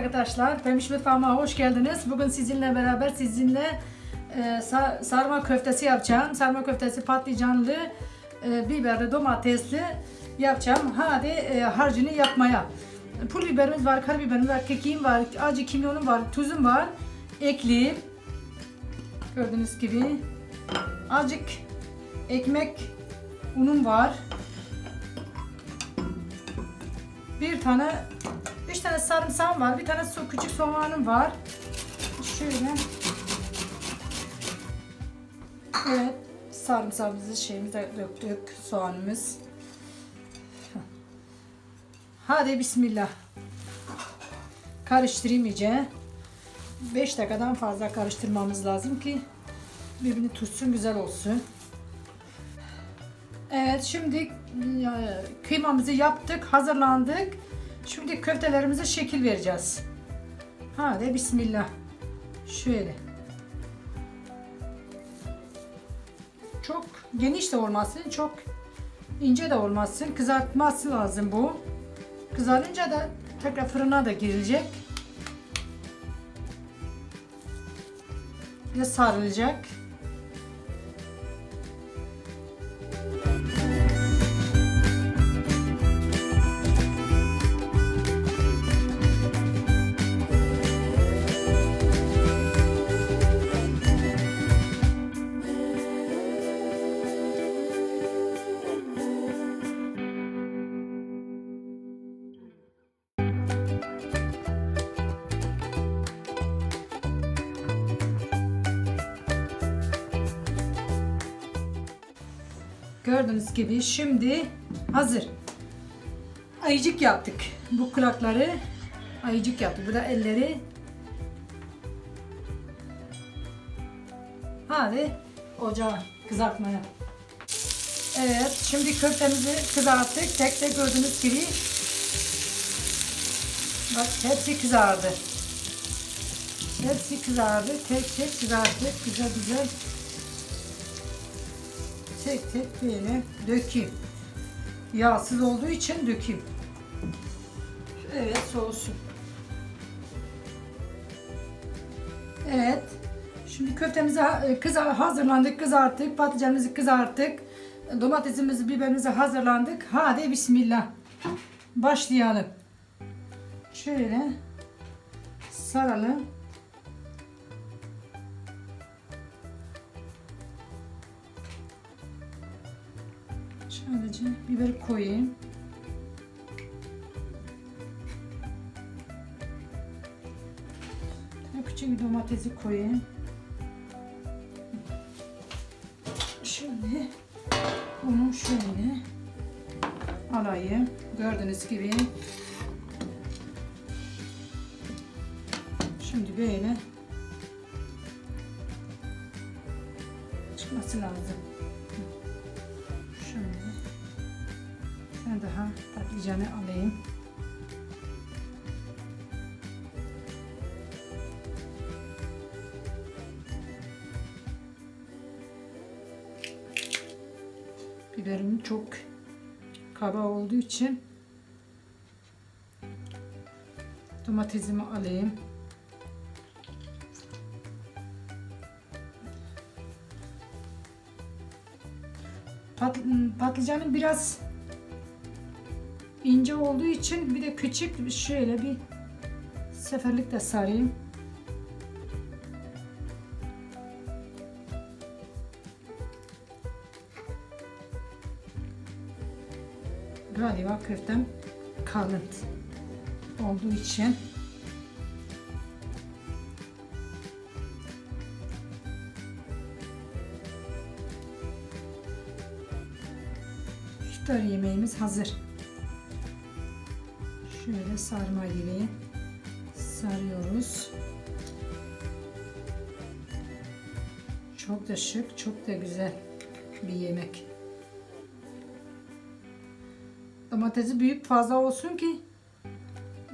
Arkadaşlar, Pembiş Mutfağıma hoş geldiniz. Bugün sizinle beraber sizinle e, sa- sarma köftesi yapacağım. Sarma köftesi patlıcanlı, e, biberli, domatesli yapacağım. Hadi e, harcını yapmaya. Pul biberimiz var, karabiberimiz var, kekiğim var, acı kimyonum var, tuzum var. Ekleyeyim. Gördüğünüz gibi. Azıcık ekmek unum var. Bir tane, üç tane sarımsağım var. Bir tane so küçük soğanım var. Şöyle. Evet, sarımsağımızı şeyimize döktük, soğanımız. Hadi bismillah. Karıştırayım iyice. 5 dakikadan fazla karıştırmamız lazım ki birbirini tutsun, güzel olsun. Evet şimdi kıymamızı yaptık, hazırlandık. Şimdi köftelerimize şekil vereceğiz. Hadi bismillah. Şöyle. Çok geniş de olmasın, çok ince de olmasın. Kızartması lazım bu. Kızarınca da tekrar fırına da girilecek. De sarılacak. Gördüğünüz gibi şimdi hazır. Ayıcık yaptık. Bu kulakları ayıcık yaptık. Bu da elleri. Hadi ocağa kızartmaya. Evet şimdi köftemizi kızarttık. Tek tek gördüğünüz gibi bak hepsi kızardı. Hepsi kızardı. Tek tek kızarttık. Güzel güzel tek tek böyle dökeyim. Yağsız olduğu için dökeyim. Evet soğusun. Evet. Şimdi köftemizi e, kıza hazırlandık, kızarttık. Patlıcanımızı kızarttık. Domatesimizi, biberimizi hazırlandık. Hadi bismillah. Başlayalım. Şöyle saralım. Sadece biberi koyayım. Bir küçük bir domatesi koyayım. Şöyle bunu şöyle alayım. Gördüğünüz gibi. Şimdi böyle çıkması lazım. Daha patlıcanı alayım. Biberim çok kaba olduğu için domatesimi alayım. Pat, patlıcanın biraz ince olduğu için bir de küçük şöyle bir seferlik de sarayım. Galiba köftem kalın olduğu için iftar yemeğimiz hazır. Şöyle sarma gibi sarıyoruz. Çok da şık, çok da güzel bir yemek. Domatesi büyük fazla olsun ki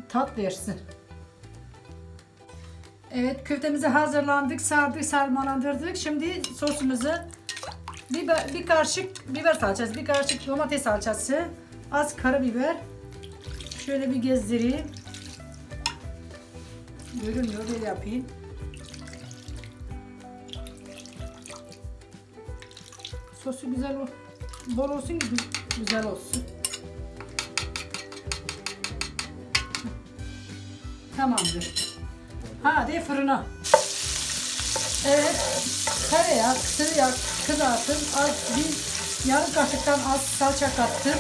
tat versin. Evet köftemizi hazırlandık, sardık, sarmalandırdık. Şimdi sosumuzu bir, bir kaşık biber salçası, bir kaşık domates salçası, az karabiber, Şöyle bir gezdireyim. Görünmüyor böyle yapayım. Sosu güzel ol. Bol olsun ki güzel olsun. Tamamdır. Hadi fırına. Evet. Tereyağı, sıvı yağ kızarttım. Az bir yarım kaşıktan az salça kattım.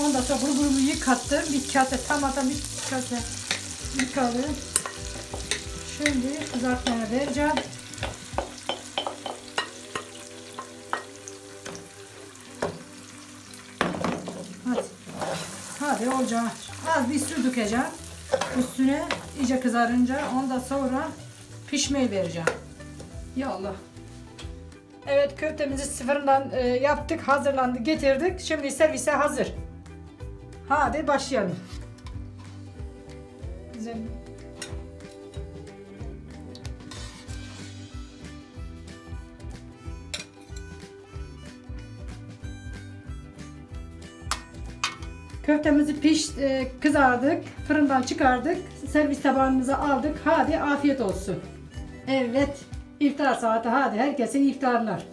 Ondan sonra bunu bunu yıkattım. Bir kase tamamen bir kase yıkadım. Şimdi kızartmaya vereceğim. Hadi. Hadi olacak. Az bir su dökeceğim. Üstüne iyice kızarınca ondan sonra pişmeyi vereceğim. Ya Allah. Evet köftemizi sıfırından e, yaptık, hazırlandı, getirdik. Şimdi servise hazır. Hadi başlayalım. Güzel. Köftemizi piş, e, kızardık, fırından çıkardık, servis tabağımıza aldık. Hadi afiyet olsun. Evet, iftar saati hadi herkesin iftarlar.